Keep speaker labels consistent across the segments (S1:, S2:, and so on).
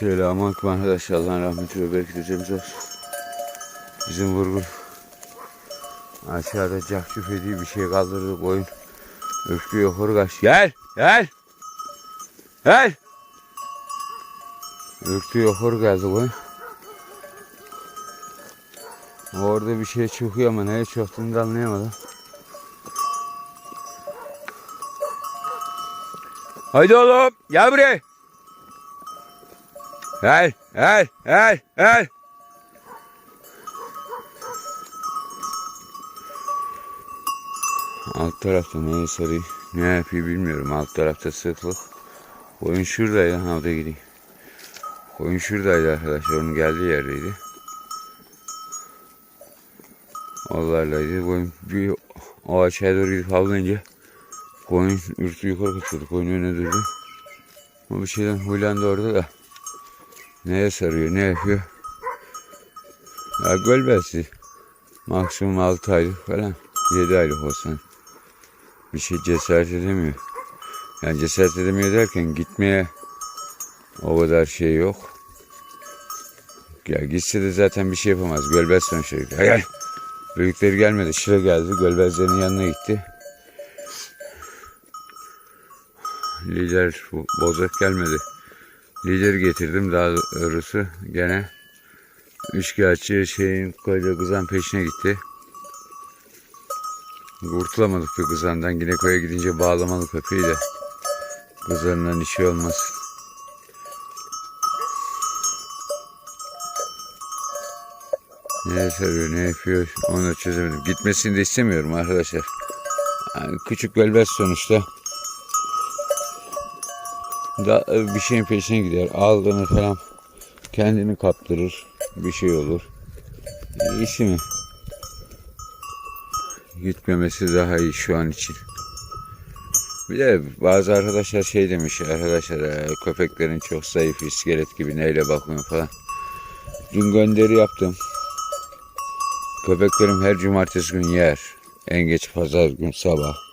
S1: Selamun arkadaşlar. Allah'ın rahmeti ve bereketi üzerimize olsun. Bizim vurgun aşağıda cakçuf ediyor bir şey kaldırdı koyun. Öfküyor horgaç. Gel! Gel! Gel! Ürktüyor hor geldi koyun. Orada bir şey çıkıyor ama neye çıktığını da anlayamadım. Haydi oğlum gel buraya. Gel gel gel gel. Alt tarafta neye sarıyor ne yapıyor bilmiyorum. Alt tarafta sıklık. Koyun şuradaydı. Ha da gidiyor. Koyun şuradaydı arkadaşlar. Onun geldiği yerdeydi. Onlarlaydı. Koyun bir o aşağıya doğru gidip havlayınca koyun ürktü yukarı kaçıyordu. Koyun önüne durdu. O bir şeyden huylandı orada da. Neye sarıyor, ne yapıyor? Ya gölbesi. Maksimum 6 aylık falan. 7 aylık olsun. Bir şey cesaret edemiyor. Yani cesaret edemiyor derken gitmeye o kadar şey yok. Ya gitse de zaten bir şey yapamaz. Gölbez sonuçta. Gel gel. Büyükleri gelmedi. Şire geldi. Gölbezlerin yanına gitti. Lider bozak gelmedi. Lideri getirdim daha doğrusu gene üçkağıtçı şeyin koyduğu kızan peşine gitti. Kurtulamadık bir kızandan. Yine koya gidince bağlamalı köpeği de kızandan işi olmaz. Ne sarıyor ne yapıyor onu da çözemedim. Gitmesini de istemiyorum arkadaşlar. Yani küçük velvet sonuçta. Da, bir şeyin peşine gider. Aldığını falan kendini kaptırır. Bir şey olur. İyisi mi? Gitmemesi daha iyi şu an için. Bir de bazı arkadaşlar şey demiş arkadaşlar e, köpeklerin çok zayıf iskelet gibi neyle bakmıyor falan. Dün gönderi yaptım. Köpeklerim her cumartesi gün yer. En geç pazar gün sabah.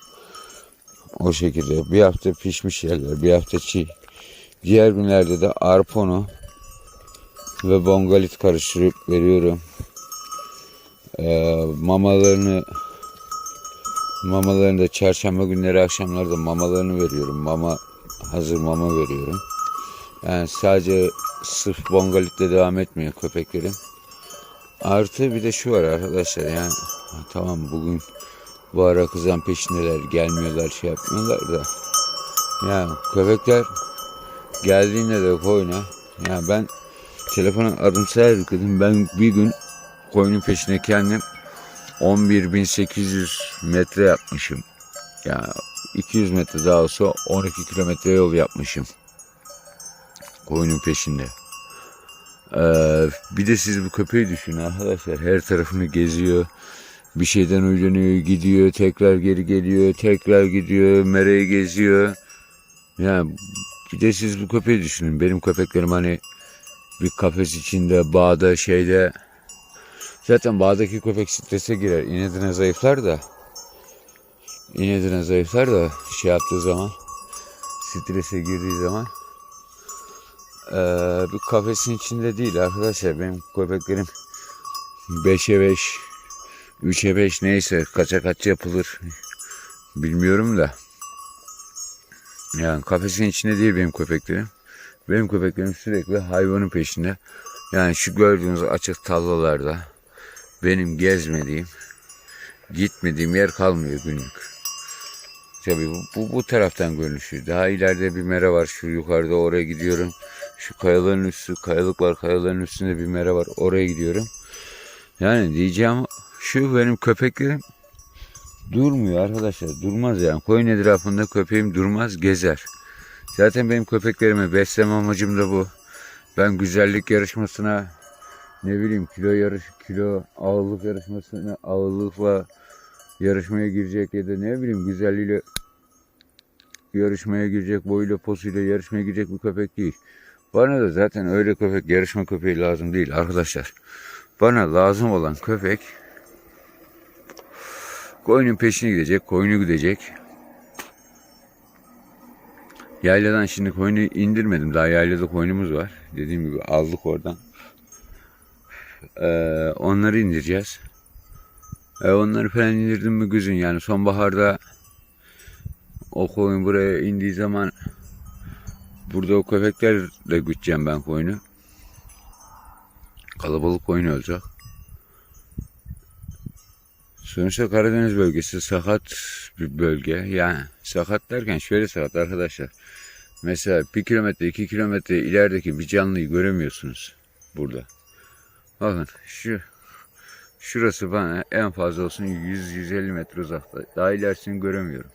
S1: O şekilde bir hafta pişmiş yerler, bir hafta çiğ. Diğer günlerde de arponu ve bongalit karıştırıp veriyorum. Ee, mamalarını mamalarını da çarşamba günleri akşamlarda mamalarını veriyorum. Mama hazır mama veriyorum. Yani sadece sırf bongalitle devam etmiyor köpeklerim. Artı bir de şu var arkadaşlar yani tamam bugün bu ara kızan peşindeler gelmiyorlar şey yapmıyorlar da yani köpekler geldiğinde de koyuna yani ben telefona adım sayar yükledim ben bir gün koyunun peşine kendim 11.800 metre yapmışım yani 200 metre daha olsa 12 kilometre yol yapmışım koyunun peşinde. Ee, bir de siz bu köpeği düşünün arkadaşlar. Her tarafını geziyor. Bir şeyden uylanıyor, gidiyor, tekrar geri geliyor, tekrar gidiyor, mereyi geziyor. Yani bir de siz bu köpeği düşünün. Benim köpeklerim hani bir kafes içinde, bağda, şeyde. Zaten bağdaki köpek strese girer. İnadına zayıflar da. İnadına zayıflar da şey yaptığı zaman. Strese girdiği zaman. Ee, bir kafesin içinde değil arkadaşlar. Benim köpeklerim 5'e 5, 3'e 5 neyse kaça kaç yapılır bilmiyorum da. Yani kafesin içinde değil benim köpeklerim. Benim köpeklerim sürekli hayvanın peşinde. Yani şu gördüğünüz açık tarlalarda benim gezmediğim, gitmediğim yer kalmıyor günlük. Tabii bu, bu, bu taraftan görünüşü. Daha ileride bir mera var. Şu yukarıda oraya gidiyorum. Şu kayaların üstü, kayalık var. Kayaların üstünde bir mera var. Oraya gidiyorum. Yani diyeceğim şu benim köpeklerim durmuyor arkadaşlar. Durmaz yani. Koyun etrafında köpeğim durmaz, gezer. Zaten benim köpeklerimi besleme amacım da bu. Ben güzellik yarışmasına ne bileyim kilo yarış kilo ağırlık yarışmasına ağırlıkla yarışmaya girecek ya da ne bileyim güzelliğiyle yarışmaya girecek, boyuyla posuyla yarışmaya girecek bir köpek değil. Bana da zaten öyle köpek, yarışma köpeği lazım değil arkadaşlar. Bana lazım olan köpek koyunun peşine gidecek, koyunu gidecek. Yayladan şimdi koyunu indirmedim. Daha yaylada koyunumuz var. Dediğim gibi aldık oradan. Ee, onları indireceğiz. E, onları falan indirdim mi güzün yani sonbaharda o koyun buraya indiği zaman burada o köpeklerle güteceğim ben koyunu. Kalabalık koyun olacak. Sonuçta Karadeniz bölgesi sakat bir bölge. Yani sakat derken şöyle sakat arkadaşlar. Mesela bir kilometre iki kilometre ilerideki bir canlıyı göremiyorsunuz burada. Bakın şu şurası bana en fazla olsun 100-150 metre uzakta. Daha ilerisini göremiyorum.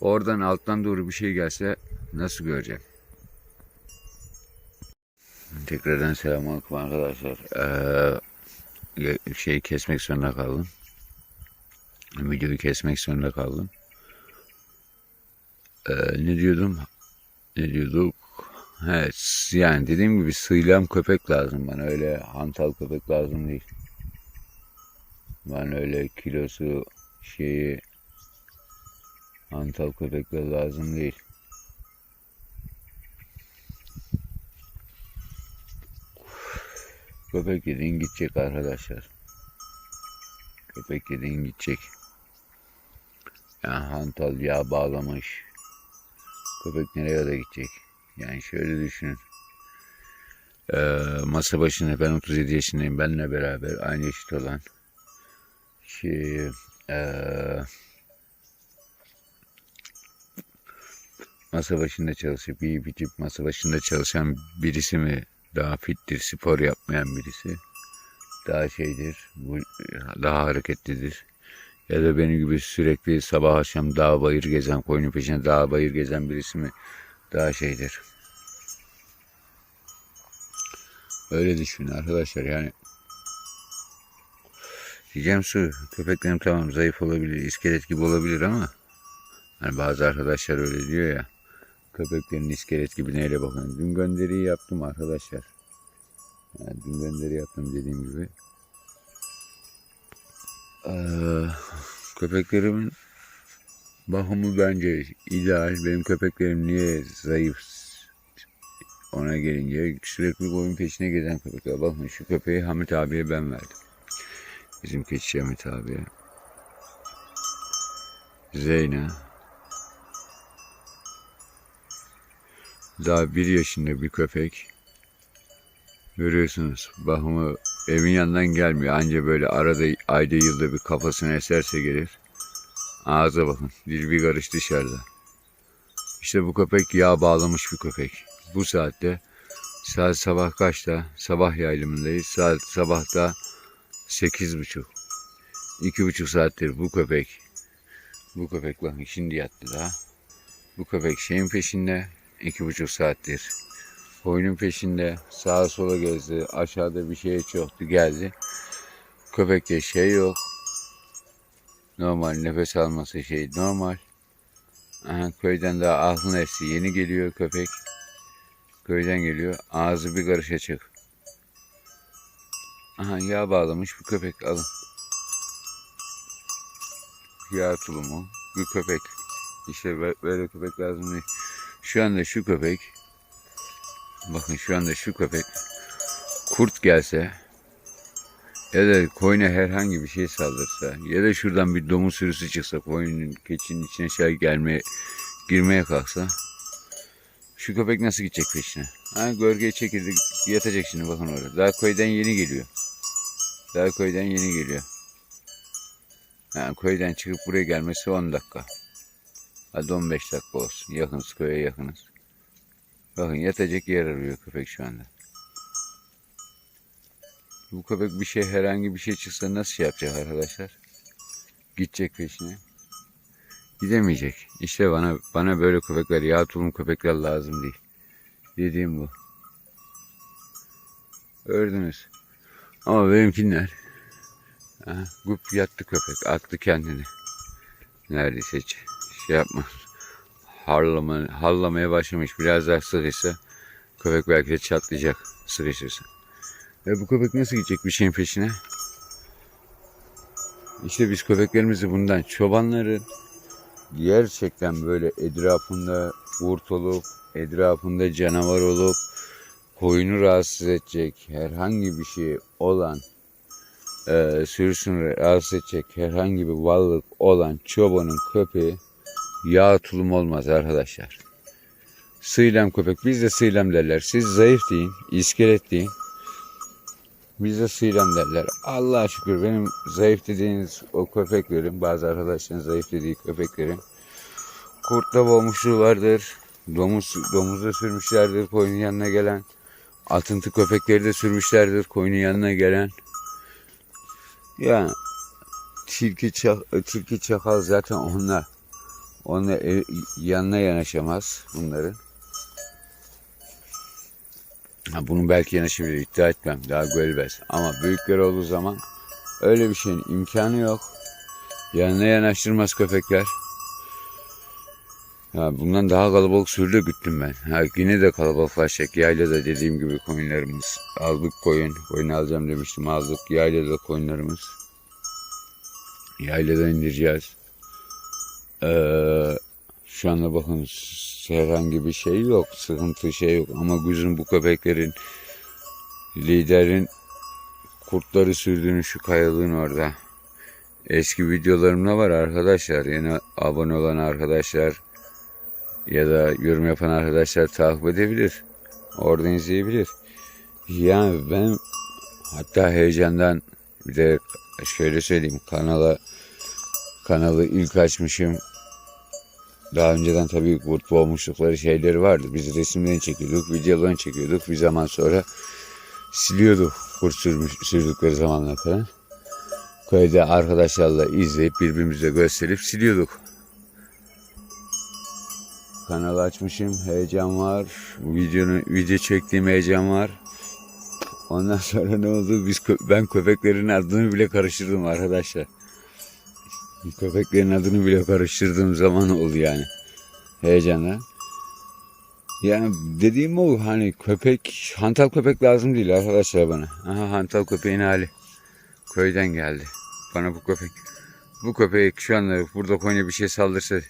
S1: Oradan alttan doğru bir şey gelse nasıl göreceğim? Tekrardan selamünaleyküm arkadaşlar. Ee, şey kesmek zorunda kaldım. Videoyu kesmek zorunda kaldım. Ee, ne diyordum? Ne diyorduk? Evet, yani dediğim gibi sığlam köpek lazım bana. Öyle hantal köpek lazım değil. Bana öyle kilosu şeyi hantal köpekler lazım değil. Köpek yediğin gidecek arkadaşlar. Köpek yediğin gidecek. Yani hantal yağ bağlamış. Köpek nereye kadar gidecek? Yani şöyle düşünün. Ee, masa başında ben 37 yaşındayım. Benle beraber aynı yaşıt olan şey, ee, masa başında çalışıp iyi bitip masa başında çalışan birisi mi daha fittir, spor yapmayan birisi daha şeydir, daha hareketlidir. Ya da benim gibi sürekli sabah akşam dağ bayır gezen, koyunun peşine dağ bayır gezen birisi mi daha şeydir. Öyle düşünün arkadaşlar yani. Diyeceğim su, köpeklerim tamam zayıf olabilir, iskelet gibi olabilir ama hani bazı arkadaşlar öyle diyor ya. Köpeklerin iskelet gibi neyle bakın. Dün gönderiyi yaptım arkadaşlar. Yani dün gönderi yaptım dediğim gibi. Ee, köpeklerimin bakımı bence ideal. Benim köpeklerim niye zayıf ona gelince sürekli koyun peşine gezen köpekler. Bakın şu köpeği Hamit abiye ben verdim. Bizim keçi Hamit abiye. Zeyna. Daha bir yaşında bir köpek. Görüyorsunuz bakımı evin yanından gelmiyor. Anca böyle arada ayda yılda bir kafasını eserse gelir. Ağza bakın. Dil bir karış dışarıda. İşte bu köpek yağ bağlamış bir köpek. Bu saatte saat sabah kaçta? Sabah yaylımındayız. Saat sabahta sekiz buçuk. İki buçuk saattir bu köpek. Bu köpek bakın şimdi yattı daha. Bu köpek şeyin peşinde. İki buçuk saattir. Koyunun peşinde sağa sola gezdi. Aşağıda bir şeye çoktu geldi. Köpekte şey yok. Normal nefes alması şey normal. Aha, köyden daha aklına esti. Yeni geliyor köpek. Köyden geliyor. Ağzı bir karış açık. Aha yağ bağlamış bir köpek alın. Yağ tulumu bir köpek. İşte böyle köpek lazım değil. Şu anda şu köpek bakın şu anda şu köpek kurt gelse ya da koyuna herhangi bir şey saldırsa ya da şuradan bir domuz sürüsü çıksa koyunun keçinin içine şey gelmeye girmeye kalksa şu köpek nasıl gidecek peşine? Ha gölgeye çekildi yatacak şimdi bakın orada. Daha köyden yeni geliyor. Daha köyden yeni geliyor. Yani köyden çıkıp buraya gelmesi 10 dakika. Hadi 15 dakika olsun. Yakınız köye yakınız. Bakın yatacak yer arıyor köpek şu anda. Bu köpek bir şey herhangi bir şey çıksa nasıl şey yapacak arkadaşlar? Gidecek peşine. Gidemeyecek. İşte bana bana böyle köpekler, yağ tulum köpekler lazım değil. Dediğim bu. Gördünüz. Ama benimkiler ha, gup yattı köpek. Attı kendini. Neredeyse şey yapmaz. Harlama, hallamaya başlamış. Biraz daha sıkışsa köpek belki de çatlayacak sıkışırsa. Ve bu köpek nasıl gidecek bir şeyin peşine? İşte biz köpeklerimizi bundan çobanların gerçekten böyle etrafında kurt olup, etrafında canavar olup, koyunu rahatsız edecek herhangi bir şey olan, e, sürüsünü rahatsız edecek herhangi bir varlık olan çobanın köpeği yağ tulum olmaz arkadaşlar. Sıylem köpek. Bizde sıylem derler. Siz zayıf deyin, iskelet deyin. Bizde sıylem derler. Allah'a şükür benim zayıf dediğiniz o köpeklerim, bazı arkadaşların zayıf dediği köpeklerim kurtla boğmuşluğu vardır. Domuz, domuzda sürmüşlerdir koyunun yanına gelen. Atıntı köpekleri de sürmüşlerdir koyunun yanına gelen. Ya tilki, çak, tilki çakal zaten onlar. Ev- yanına yanaşamaz bunların. Ha, bunu belki yanaşabilir iddia etmem. Daha gölbez. Ama büyükler olduğu zaman öyle bir şeyin imkanı yok. Yanına yanaştırmaz köpekler. Ya bundan daha kalabalık sürüde güttüm ben. Ha, yine de kalabalıklaşacak. Yaylada dediğim gibi koyunlarımız. Aldık koyun. Koyun alacağım demiştim. Aldık. Yaylada koyunlarımız. Yayladan indireceğiz. Ee, şu anda bakın herhangi bir şey yok. Sıkıntı şey yok. Ama güzün bu köpeklerin liderin kurtları sürdüğünü şu kayalığın orada. Eski videolarımda var arkadaşlar. Yeni abone olan arkadaşlar ya da yorum yapan arkadaşlar takip edebilir. Oradan izleyebilir. Yani ben hatta heyecandan bir de şöyle söyleyeyim kanala kanalı ilk açmışım. Daha önceden tabii kurt boğmuşlukları şeyleri vardı. Biz resimlerini çekiyorduk, videolarını çekiyorduk. Bir zaman sonra siliyorduk kurt sürmüş, sürdükleri zamanlar falan. Köyde arkadaşlarla izleyip birbirimize gösterip siliyorduk. Kanalı açmışım. Heyecan var. Videonun video çektiğim heyecan var. Ondan sonra ne oldu? Biz ben köpeklerin adını bile karıştırdım arkadaşlar. Köpeklerin adını bile karıştırdığım zaman oldu yani. Heyecanla. Yani dediğim o hani köpek, hantal köpek lazım değil arkadaşlar bana. Aha hantal köpeğin hali. Köyden geldi. Bana bu köpek. Bu köpek şu anda burada koyuna bir şey saldırsa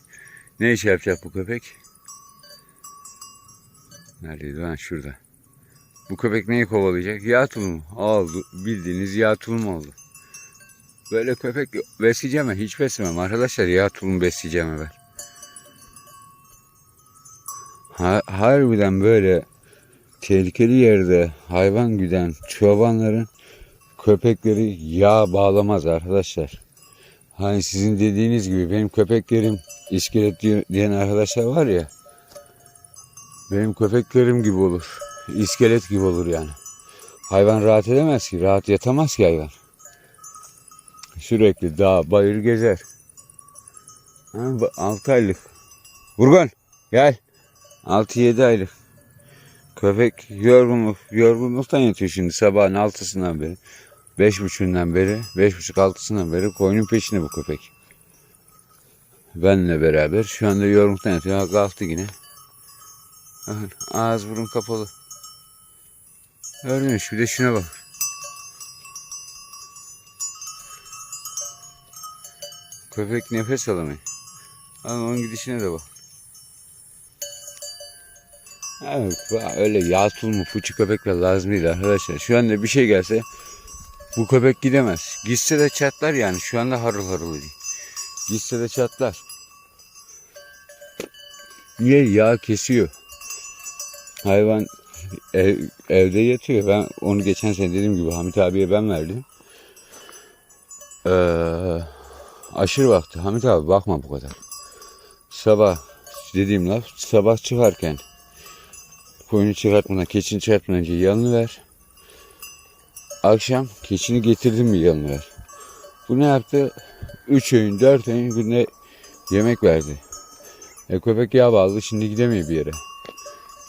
S1: ne iş yapacak bu köpek? Neredeydi lan şurada. Bu köpek neyi kovalayacak? Yağ tulumu. Oldu. Bildiğiniz yağ tulumu oldu. Böyle köpek besleyeceğim ben. Hiç beslemem arkadaşlar. Yağ tulumu besleyeceğim ben. Ha, harbiden böyle tehlikeli yerde hayvan güden çobanların köpekleri yağ bağlamaz arkadaşlar. Hani sizin dediğiniz gibi benim köpeklerim iskelet diyen arkadaşlar var ya. Benim köpeklerim gibi olur. İskelet gibi olur yani. Hayvan rahat edemez ki. Rahat yatamaz ki hayvan. Sürekli dağ, bayır gezer. 6 aylık. Vurgun gel. 6-7 aylık. Köpek yorgunluk, yorgunluktan yatıyor şimdi sabahın altısından beri. Beş buçuğundan beri, beş buçuk altısından beri koyunun peşinde bu köpek. Benle beraber şu anda yorgunluktan yatıyor. Ha, kalktı yine. Bakın ağız burun kapalı. Görmüş bir de şuna bak. Köpek nefes alamıyor. Ama onun gidişine de bak. Evet öyle yağ tulmu fıçı köpekler lazım değil arkadaşlar. Şu anda bir şey gelse bu köpek gidemez. Gitse de çatlar yani şu anda harıl harıl değil. Gitse de çatlar. Niye yağ kesiyor? Hayvan ev, evde yatıyor. Ben onu geçen sene dediğim gibi Hamit abiye ben verdim. Ee, aşırı vakti. Hamit abi bakma bu kadar. Sabah dediğim laf sabah çıkarken koyunu çıkartmadan, keçini çıkartmadan önce yanını ver. Akşam keçini getirdin mi yanını ver. Bu ne yaptı? 3 öğün, 4 öğün günde yemek verdi. E köpek yağ bağlı şimdi gidemiyor bir yere.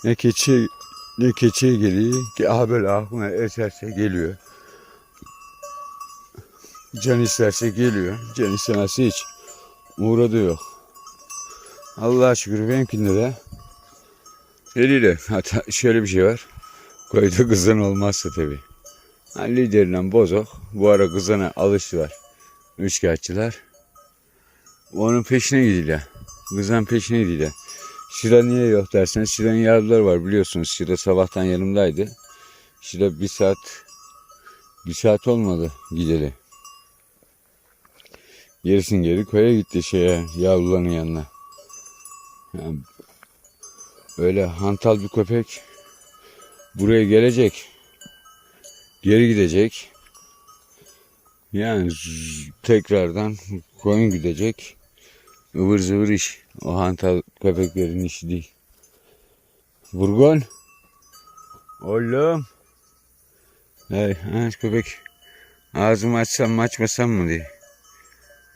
S1: Ne keçi ne keçiye geliyor ki aha böyle aklına eserse geliyor. Can isterse geliyor. Can istemezse hiç. Uğradığı yok. Allah'a şükür benimkinde de eliyle hatta şöyle bir şey var. Koyda kızan olmazsa tabi. Yani liderinden bozok. Bu ara kızana alıştılar. Üçkağıtçılar. Onun peşine gidiyorlar. Kızan peşine değil. Şira niye yok derseniz Şira'nın yavruları var biliyorsunuz. Şira sabahtan yanımdaydı. Şira bir saat bir saat olmadı gideli. Gerisin geri köye gitti şeye yavruların yanına. Yani öyle hantal bir köpek buraya gelecek. Geri gidecek. Yani tekrardan koyun gidecek. ıvır zıvır iş. O hantal köpeklerin işi değil. Burgon. Oğlum. Hey, köpek. Ağzımı açsam mı açmasam mı diye.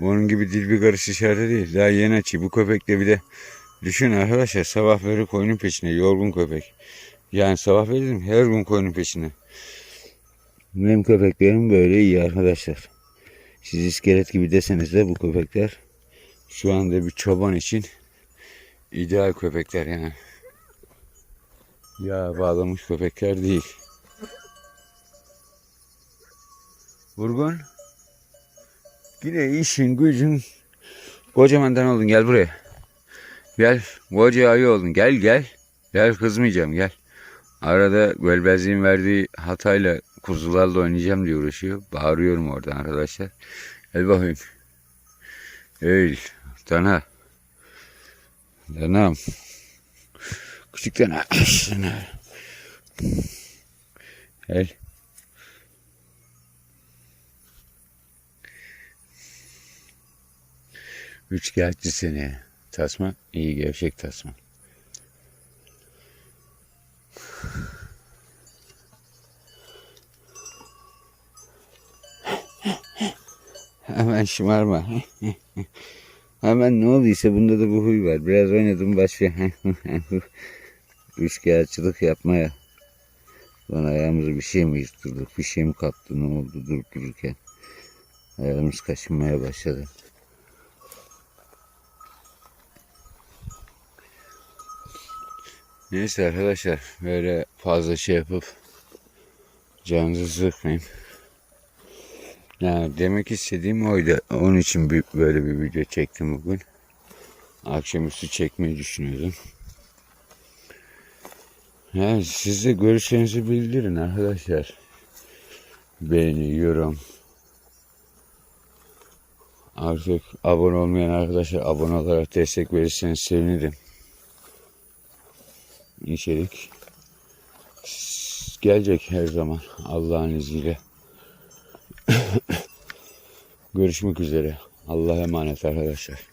S1: Onun gibi dil bir karış işareti değil. Daha yeni açıyor. Bu köpek de bir de düşün arkadaşlar sabah verir koyunun peşine. Yorgun köpek. Yani sabah veririm her gün koyunun peşine. Benim köpeklerim böyle iyi arkadaşlar. Siz iskelet gibi deseniz de bu köpekler şu anda bir çoban için ideal köpekler yani. Ya bağlamış köpekler değil. Vurgun. Yine işin gücün kocamandan oldun gel buraya. Gel koca ayı oldun gel gel. Gel kızmayacağım gel. Arada Gölbezliğin verdiği hatayla kuzularla oynayacağım diye uğraşıyor. Bağırıyorum oradan arkadaşlar. Gel bakayım. Eğil. Dana. Danam. Küçük dana. Dana. Gel. Üçkağıtçı seni. Tasma iyi gevşek tasma. Hemen şımarma. Hemen ne olduysa bunda da bu huy var. Biraz oynadım başlıyor. Üçkağıtçılık yapmaya. Lan ayağımızı bir şey mi yırttırdık? Bir şey mi kaptı? Ne oldu durup dururken? Ayağımız kaşınmaya başladı. Neyse arkadaşlar böyle fazla şey yapıp canınızı sıkmayayım. Yani demek istediğim oydu. Onun için bir, böyle bir video çektim bugün. Akşamüstü çekmeyi düşünüyordum. Yani siz de görüşlerinizi bildirin arkadaşlar. Beğeni, yorum. Artık abone olmayan arkadaşlar abone olarak destek verirseniz sevinirim. İçerik gelecek her zaman Allah'ın izniyle. Görüşmek üzere. Allah'a emanet arkadaşlar.